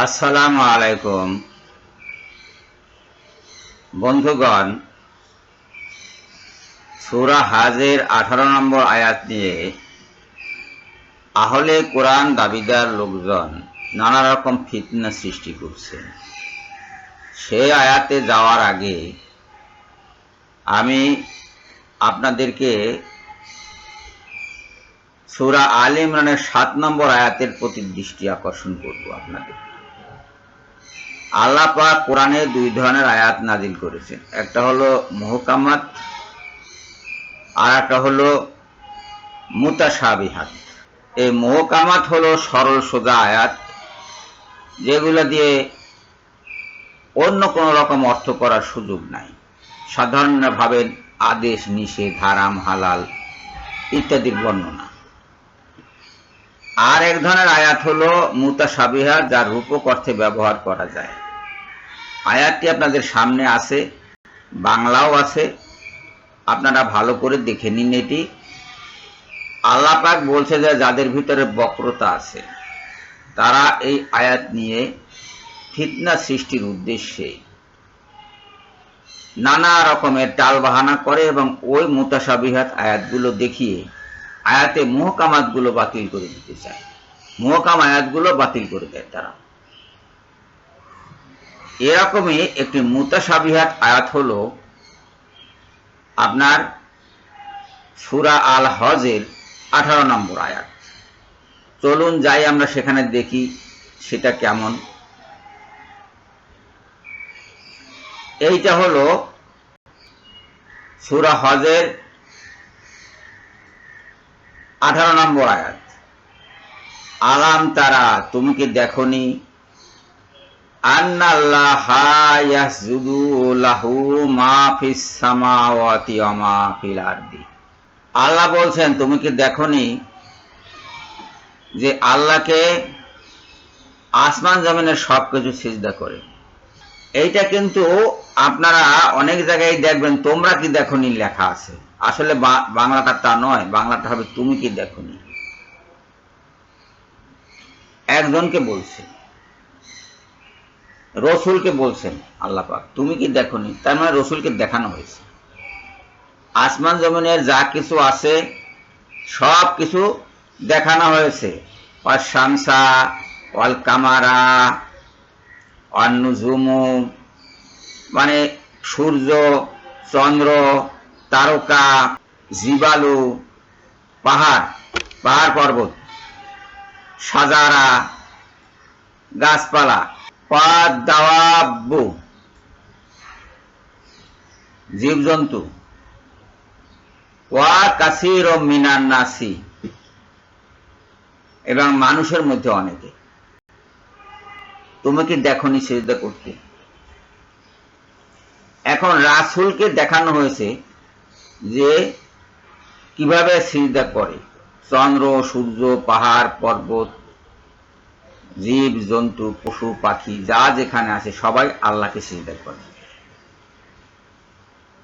আসসালামু আলাইকুম। বন্ধুগণ, সুরা হাজের আঠারো নম্বর আয়াত নিয়ে আহলে কোরআন দাবিদার লোকজন নানা রকম ফিতনা সৃষ্টি করছে। সেই আয়াতে যাওয়ার আগে আমি আপনাদেরকে সুরা আল ইমরানের সাত নম্বর আয়াতের প্রতি দৃষ্টি আকর্ষণ করব আপনাদের। আল্লাহ পাক কোরআনে দুই ধরনের আয়াত নাজিল করেছেন। একটা হলো মহকামাত আর একটা হলো মুতাসাবিহাত এই মহকামাত হলো সরল সোজা আয়াত, যেগুলো দিয়ে অন্য কোনো রকম অর্থ করার সুযোগ নাই। সাধারণভাবে আদেশ, নিষেধ, হারাম, হালাল ইত্যাদির বর্ণনা। আর এক ধরনের আয়াত হলো মুতাসাবিহা যার রূপক অর্থে ব্যবহার করা যায়। আয়াতটি আপনাদের সামনে আছে, বাংলাও আছে। আপনারা ভালো করে দেখে নিন এটি। আল্লাহ পাক বলছে যে, যাদের ভিতরে বক্রতা আছে, তারা এই আয়াত নিয়ে ফিতনা সৃষ্টির উদ্দেশ্যে নানা রকমের টাল বাহানা করে এবং ওই মুতাসাবিহাত আয়াতগুলো দেখিয়ে আয়াতে মোহকামাতগুলো বাতিল করে দিতে চায়। মোহকাম আয়াতগুলো বাতিল করে দেয় তারা। এরকমই একটি মুতাসাবিহাত আয়াত হল আপনার সুরা আল হজের আঠারো নম্বর আয়াত। চলুন যাই আমরা সেখানে দেখি সেটা কেমন। এইটা হলো সুরা হজের আঠারো নম্বর আয়াত। আলাম তারা, তুমি কি দেখনি? আল্লাহ বলছেন, তুমি কি দেখনি যে আল্লাহকে আসমান জমিনের সবকিছু সিজদা করে? এইটা কিন্তু আপনারা অনেক জায়গায় দেখবেন, তোমরা কি দেখনি লেখা আছে। আসলে বাংলাটা তা নয়, বাংলাটা হবে তুমি কি দেখনি। একজনকে বলছে রসুলকে বলছেন, আল্লাহ পাক, তুমি কি দেখনি? তার মানে রসুলকে দেখানো হয়েছে। আসমান জমিনের যা কিছু আছে, সব কিছু দেখানো হয়েছে। শামসা ওয়াল কামারা অন্নঝুমু মানে সূর্য, চন্দ্র, তারকা, জিবালু, পাহাড় পাহাড় পর্বত, সাজারা, গাছপালা পাদ দাওয়াব্বু জীবজন্তু। ওয়া কাসির ও মিনান নাসি। এবং মানুষের মধ্যে অনেকে। তুমি কি দেখনি সেজদা করতে? এখন রাসুলকে দেখানো হয়েছে যে কীভাবে সিজদা করে। চন্দ্র, সূর্য, পাহাড়, পর্বত জীব, জন্তু, পশু, পাখি, যা যেখানে আছে, সবাই আল্লাহকে সিজদা করে।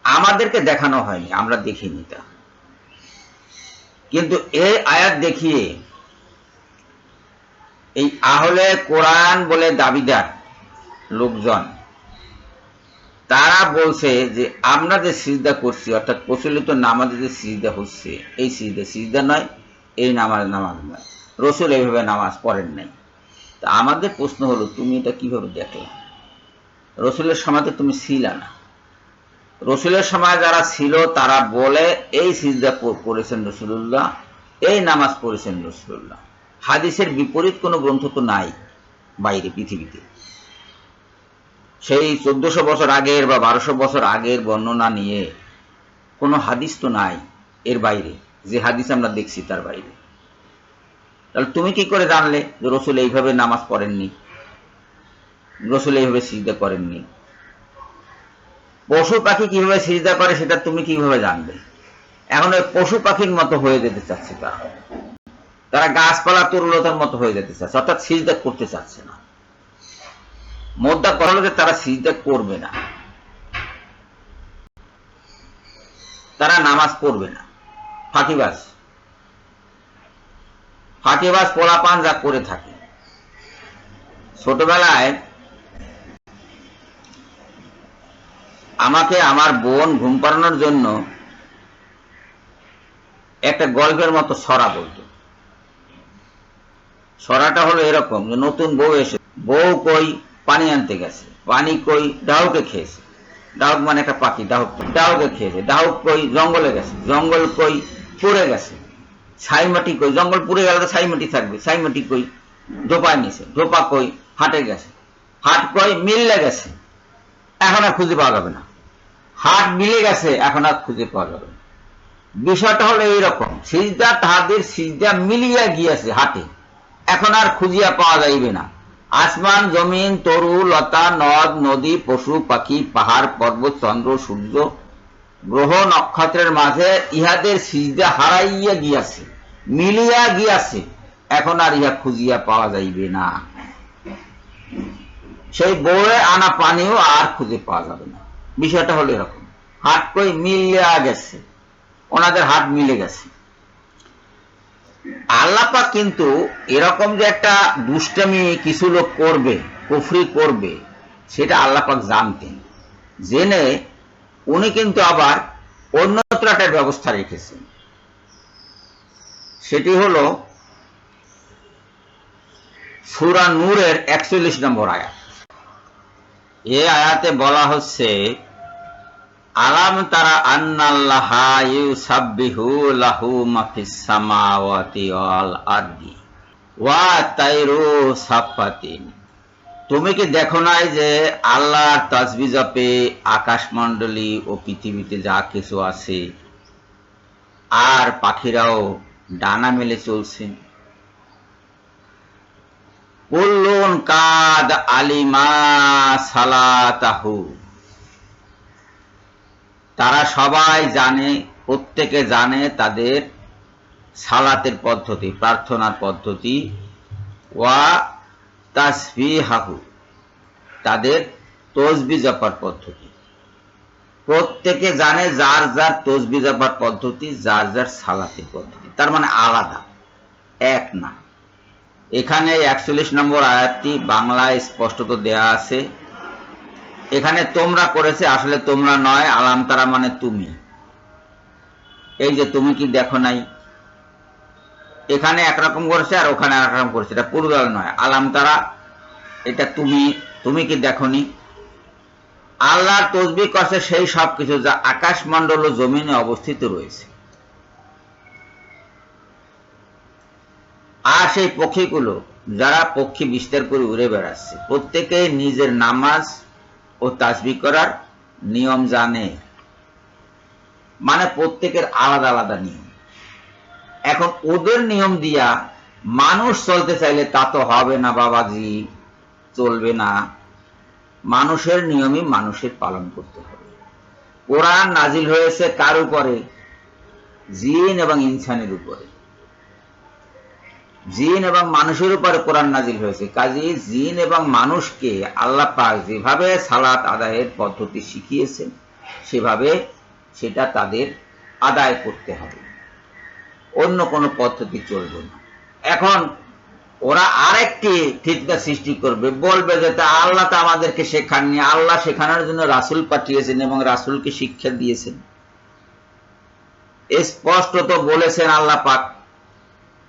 আমাদেরকে দেখানো হয়নি, আমরা দেখিনি তা। কিন্তু এই আয়াত দেখিয়ে এই আহলে কোরআন বলে দাবিদার লোকজন, তারা বলছে যে, আমরা যে সিজদা করছি, অর্থাৎ প্রচলিত নামাজে যে সিজদা হচ্ছে, এই সিজদা সিজদা নয়, এই নামাজ নামাজ নয়। রসুল এইভাবে নামাজ পড়েন নাই। তা আমাদের প্রশ্ন হলো, তুমি এটা কীভাবে দেখলা? রসুলের সময় তো তুমি ছিল না। রসুলের সময় যারা ছিল, তারা বলে, এই সিজদা করেছেন রসুল্লাহ এই নামাজ পড়েছেন রসুল্লাহ হাদিসের বিপরীত কোনো গ্রন্থ তো নাই বাইরে পৃথিবীতে। সেই চোদ্দশো বছর আগের বা বারোশো বছর আগের বর্ণনা নিয়ে কোনো হাদিস তো নাই এর বাইরে। যে হাদিস আমরা দেখছি তার বাইরে। তাহলে তুমি কি করে জানলে যে রসুল এইভাবে নামাজ পড়েননি? রসুল এইভাবে সিজদা করেননি। পশু পাখি কীভাবে সিজদা করে সেটা তুমি কীভাবে জানবে? এখন ওই পশু পাখির মতো হয়ে যেতে চাচ্ছে তারা। তারা গাছপালা তরুলতার মতো হয়ে যেতে চাচ্ছে, অর্থাৎ সিজদা করতে চাচ্ছে না। মোদ্দা করলে যে তারা সিজদা করবে না। তারা নামাজ পড়বে না। ফাঁকিবাজ। ফাঁকিবাজ পোলাপান যা করে থাকে। ছোটবেলায় আমাকে আমার বোন ঘুম পাড়ানোর জন্য একটা গল্পের মতো ছড়া বলতো। ছড়াটা হলো এরকম যে নতুন বউ এসে, বউ কই পানি আনতে গেছে, পানি কই ডাহুকে খেয়েছে। ডাহুক মানে একটা পাখি ডাহুক ডাহুকে খেয়েছে ডাহুক কই জঙ্গলে গেছে, জঙ্গল কই পুড়ে গেছে। ছাই মাটি কই? জঙ্গল পুড়ে গেলে তো ছাই মাটি থাকবে। ছাই মাটি কই? ধোপায় নিছে। ধোপা কই? হাটে গেছে। হাট কই? মিললে গেছে। এখন আর খুঁজে পাওয়া যাবে না। হাট মিলে গেছে, এখন আর খুঁজে পাওয়া যাবে না। বিষয়টা হলো এইরকম। সিজদা, তাহাদের সিজদা মিলিয়া গিয়াছে হাটে। এখন আর খুঁজিয়া পাওয়া যাইবে না। আসমান, জমিন, তরু, লতা, নদ, নদী, পশু, পাখি, পাহাড়, পর্বত, চন্দ্র, সূর্য গ্রহ নক্ষত্রের মাঝে ইহাদের সিজদা হারাইয়া গিয়াছে, মিলিয়া গিয়াছে, এখন আর ইহা খুঁজিয়া পাওয়া যাইবে না। সেই বউয়ে আনা পানিও আর খুঁজে পাওয়া যাবে না। বিষয়টা হলো এরকম। হাট কই মিলিয়া গেছে, ওনাদের হাট মিলে গেছে। আল্লাপাক কিন্তু এরকম যে একটা দুষ্টামি কিছু লোক করবে, কুফরি করবে, সেটা আল্লাপাক জানতেন। জেনে উনি কিন্তু আবার অন্যত্র একটা ব্যবস্থা রেখেছেন। সেটি হলো সুরা নূরের একচল্লিশ নম্বর আয়াত। এ আয়াতে বলা হচ্ছে, আলাম তারা আন্নাল্লাহা তুমি কি দেখো নাই যে আল্লাহর তাসবি জপে আকাশমণ্ডলী ও পৃথিবীতে যা কিছু আছে, আর পাখিরাও ডানা মেলে চলছে? কুল্লুন কাদ আলিমা সালাতাহু। তারা সবাই জানে, প্রত্যেকে জানে তাদের সালাতের পদ্ধতি, প্রার্থনার পদ্ধতি। ওয়া তাসবিহাহু, তাদের তসবি জপার পদ্ধতি। প্রত্যেকে জানে যার যার তসবি জপার পদ্ধতি, যার যার সালাতের পদ্ধতি। তার মানে আলাদা, এক না। এখানে একচল্লিশ নম্বর আয়াতটি বাংলায় স্পষ্টত দেয়া আছে। এখানে তোমরা করেছে, আসলে তোমরা নয় আলাম তারা মানে তুমি। এই যে তুমি কি দেখো নাই? এখানে একরকম করেছে আর ওখানে একরকম করেছে। এটা পুরুদল নয়। আলাম তারা, এটা তুমি তুমি কি দেখনি? আল্লাহর তসবি করছে সেই সব কিছু যা আকাশ মণ্ডল ও জমিনে অবস্থিত রয়েছে। আর সেই পক্ষীগুলো, যারা পক্ষী বিস্তার করে উড়ে বেড়াচ্ছে প্রত্যেকে নিজের নামাজ ও তাসবি করার নিয়ম জানে। মানে প্রত্যেকের আলাদা আলাদা নিয়ম। এখন ওদের নিয়ম দিয়া মানুষ চলতে চাইলে তা তো হবে না বাবাজি, চলবে না। মানুষের নিয়মই মানুষের পালন করতে হবে। কোরআন নাজিল হয়েছে কার উপরে? জিন এবং ইনসানের উপরে। জিন এবং মানুষের উপরে কোরআন নাজিল হয়েছে। কাজে জিন এবং মানুষকে আল্লাহ পাক যেভাবে সালাত আদায়ের পদ্ধতি শিখিয়েছেন, সেভাবে সেটা তাদের আদায় করতে হবে। অন্য কোনো পদ্ধতি চলবে না। এখন ওরা আরেকটি ফিতনা সৃষ্টি করবে, বলবে যে তা আল্লাহ তো আমাদেরকে শেখাননি, আল্লাহ শেখানোর জন্য রাসুল পাঠিয়েছেন এবং রাসুলকে শিক্ষা দিয়েছেন। স্পষ্টত বলেছেন আল্লাহ পাক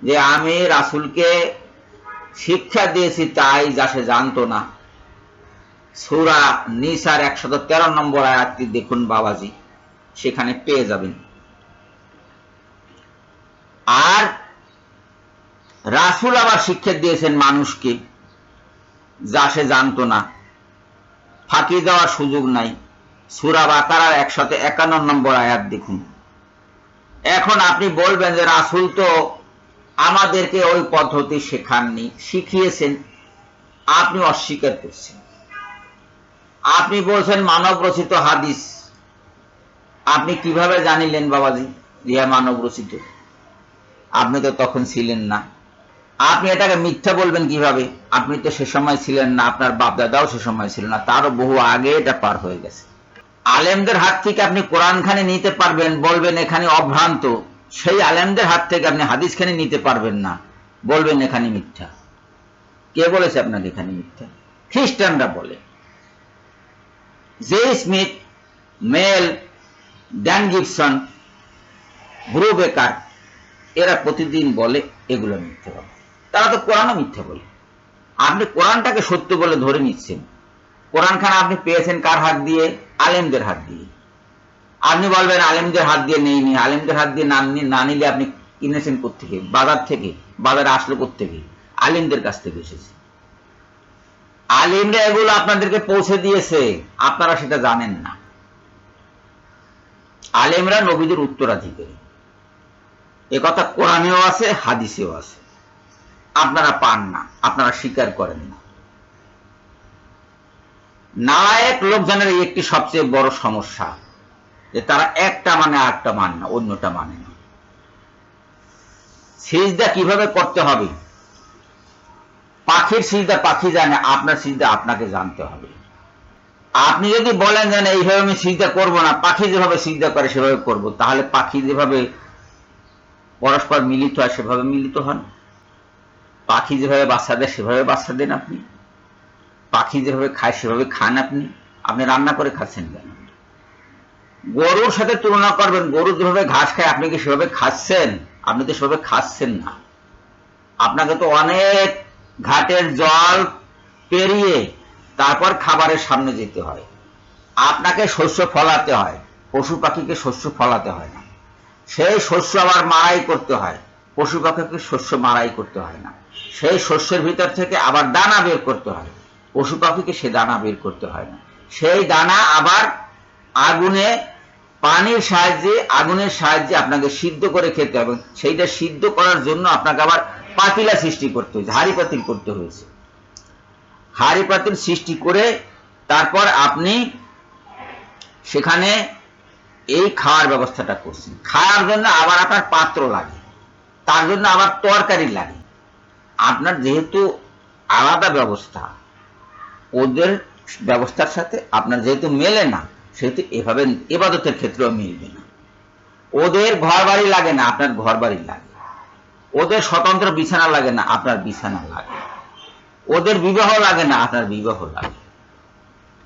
যে আমি রাসুলকে শিক্ষা দিয়েছি তাই যা সে জানতো না। সুরা নিসার একশত তেরো নম্বর আয়াতটি দেখুন বাবাজি, সেখানে পেয়ে যাবেন। আর রাসুল আবার শিক্ষা দিয়েছেন মানুষকে, যা সে জানতো না। ফাঁকি দেওয়ার সুযোগ নাই। সুরা বাকারার একশত একান্ন নম্বর আয়াত দেখুন। এখন আপনি বলবেন যে রাসুল তো আমাদেরকে ওই পদ্ধতি শেখাননি, শিখিয়েছেন। আপনি অস্বীকার করছেন। আপনি বলছেন মানব রচিত হাদিস। আপনি কীভাবে জানিলেন বাবাজি ইহা মানব রচিত আপনি তো তখন ছিলেন না। আপনি এটাকে মিথ্যা বলবেন কীভাবে? আপনি তো সে সময় ছিলেন না, আপনার বাপ দাদাও সে সময় ছিল না, তারও বহু আগে এটা পার হয়ে গেছে। আলেমদের হাত থেকে আপনি কোরআন খানে নিতে পারবেন, বলবেন এখানে অভ্রান্ত। সেই আলেমদের হাত থেকে আপনি হাদিস খানে নিতে পারবেন না, বলবেন এখানে মিথ্যা। কে বলেছে আপনাকে এখানে মিথ্যা? খ্রিস্টানরা বলে। J Smith, Mel, Dan Gibson Bru Baker এরা প্রতিদিন বলে, এগুলো মিথ্যে কথা তারা তো কোরআনও মিথ্যে বলে। আপনি কোরআনটাকে সত্য বলে ধরে নিচ্ছেন। কোরআন খান আপনি পেয়েছেন কার হাত দিয়ে? আলেমদের হাত দিয়ে। আপনি বলবেন, আলেমদের হাত দিয়ে নেই নি। আলেমদের হাত দিয়ে না নি- নিলে আপনি কিনেছেন থেকে বাজার থেকে? বাজারে আসলো থেকে আলেমদের কাছ থেকে এসেছে। আলিমরা এগুলো আপনাদেরকে পৌঁছে দিয়েছে। আপনারা সেটা জানেন না। আলেমরা নবীদের উত্তরাধিকারী। এ কথা কোরআনেও আছে হাদিসেও আছে। আপনারা পান না আপনারা স্বীকার করেন না। নালায়ক লোকজনের এই একটি সবচেয়ে বড় সমস্যা যে তারা একটা মানে আরেকটা মানে না অন্যটা মানে না। সিজদা কীভাবে করতে হবে? পাখির সিজদা পাখি জানে আপনার সিজদা আপনাকে জানতে হবে। আপনি যদি বলেন যে না, এইভাবে আমি সিজদা করব না পাখি যেভাবে সিজদা করে সেভাবে করব তাহলে পাখি যেভাবে পরস্পর মিলিত হয়, সেভাবে মিলিত হন। পাখি যেভাবে বাচ্চা দেয়, সেভাবে বাচ্চা দেন আপনি। পাখি যেভাবে খায়, সেভাবে খান আপনি। আপনি রান্না করে খাচ্ছেন কেন? গরুর সাথে তুলনা করবেন, গরু যেভাবে ঘাস খায়, আপনি কি সেভাবে খাচ্ছেন? আপনি তো সেভাবে খাচ্ছেন না। আপনাকে তো অনেক ঘাটের জল পেরিয়ে তারপর খাবারের সামনে যেতে হয়। আপনাকে শস্য ফলাতে হয়, পশু পাখিকে শস্য ফলাতে হয় না। সেই শস্য আবার মারাই করতে হয়। পশু পাখিকে শস্য মারাই করতে হয় না। সেই শস্যের ভিতর থেকে আবার দানা বের করতে হয়। পশু পাখিকে সে দানা বের করতে হয় না। সেই দানা আবার আগুনে, পানির সাহায্যে, আগুনের সাহায্যে আপনাকে সিদ্ধ করে খেতে হবে। সেইটা সিদ্ধ করার জন্য আপনাকে আবার পাতিলা সৃষ্টি করতে হয়েছে, হাড়ি পাতিল করতে হয়েছে। হাড়ি পাতিল সৃষ্টি করে তারপর আপনি সেখানে এই খাওয়ার ব্যবস্থাটা করছেন খাওয়ার জন্য আবার আপনার পাত্র লাগে। তার জন্য আবার তরকারি লাগে। আপনার যেহেতু আলাদা ব্যবস্থা, ওদের ব্যবস্থার সাথে আপনার যেহেতু মেলে না, সেহেতু এভাবে এবাদতের ক্ষেত্রেও মিলবে না। ওদের ঘর বাড়ি লাগে না, আপনার ঘর বাড়ি লাগে। ওদের স্বতন্ত্র বিছানা লাগে না, আপনার বিছানা লাগে। ওদের বিবাহ লাগে না, আপনার বিবাহ লাগে।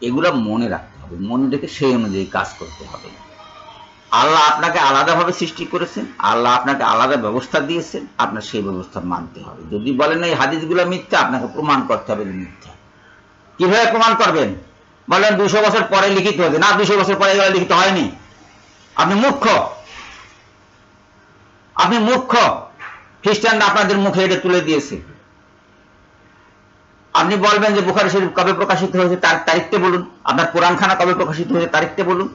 এগুলো মনে রাখতে হবে। মনে রেখে সেই অনুযায়ী কাজ করতে হবে। আল্লাহ আপনাকে আলাদাভাবে সৃষ্টি করেছেন, আল্লাহ আপনাকে আলাদা ব্যবস্থা দিয়েছেন, আপনার সেই ব্যবস্থা মানতে হবে। যদি বলেন এই হাদিসগুলো মিথ্যা, আপনাকে প্রমাণ করতে হবে মিথ্যা। কীভাবে প্রমাণ করবেন? বলেন দুশো বছর পরে লিখিত হয়েছে। না, দুশো বছর পরে এগুলো লিখিত হয়নি। আপনি মুখ্য আপনি মুখ্য খ্রিস্টানরা আপনাদের মুখে এটা তুলে দিয়েছে। আপনি বলবেন যে বুখারি শরীফ কবে প্রকাশিত হয়েছে তার তারিখটা বলুন। আপনার কোরআন খানা কবে প্রকাশিত হয়েছে তারিখটা বলুন।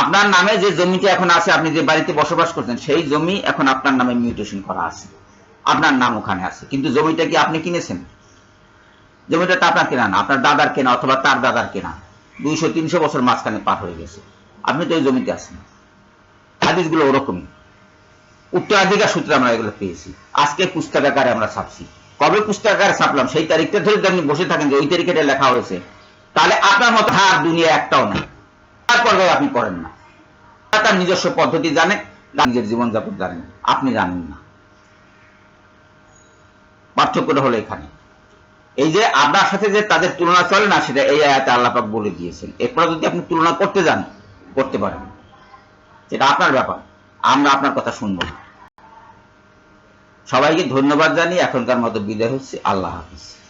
আপনার নামে যে জমিটি এখন আছে, আপনি যে বাড়িতে বসবাস করছেন, সেই জমি এখন আপনার নামে মিউটেশন করা আছে। আপনার নাম ওখানে আছে। কিন্তু জমিটা কি আপনি কিনেছেন? জমিটা তো আপনার কেনা না। আপনার দাদার কেনা অথবা তার দাদার কেনা। দুইশো, তিনশো বছর মাঝখানে পার হয়ে গেছে। আপনি তো ওই জমিতে আছেন। হাদিসগুলো ওরকমই। উত্তরাধিকার সূত্রে আমরা এগুলো পেয়েছি। আজকে পুস্তকাকারে আমরা ছাপছি। কবে পুস্তকাকারে ছাপলাম? সেই তারিখটা ধরে আপনি বসে থাকেন যে ওই তারিখে লেখা হয়েছে, তাহলে আপনার মতো হার দুনিয়া একটাও না তারপর আপনি করেন না। তার নিজস্ব পদ্ধতি জানে নিজের জীবনযাপন জানেন, আপনি জানেন না। পার্থক্যটা হলো এখানে। এই যে আপনার সাথে যে তাদের তুলনা চলে না, সেটা এই আয়াতে আল্লাপাক বলে দিয়েছেন। এরপরে যদি আপনি তুলনা করতে যান, করতে পারেন। সেটা আপনার ব্যাপার, আমরা আপনার কথা শুনব সবাইকে ধন্যবাদ জানিয়ে এখনকার মতো বিদায় হচ্ছে। আল্লাহ হাফিজ।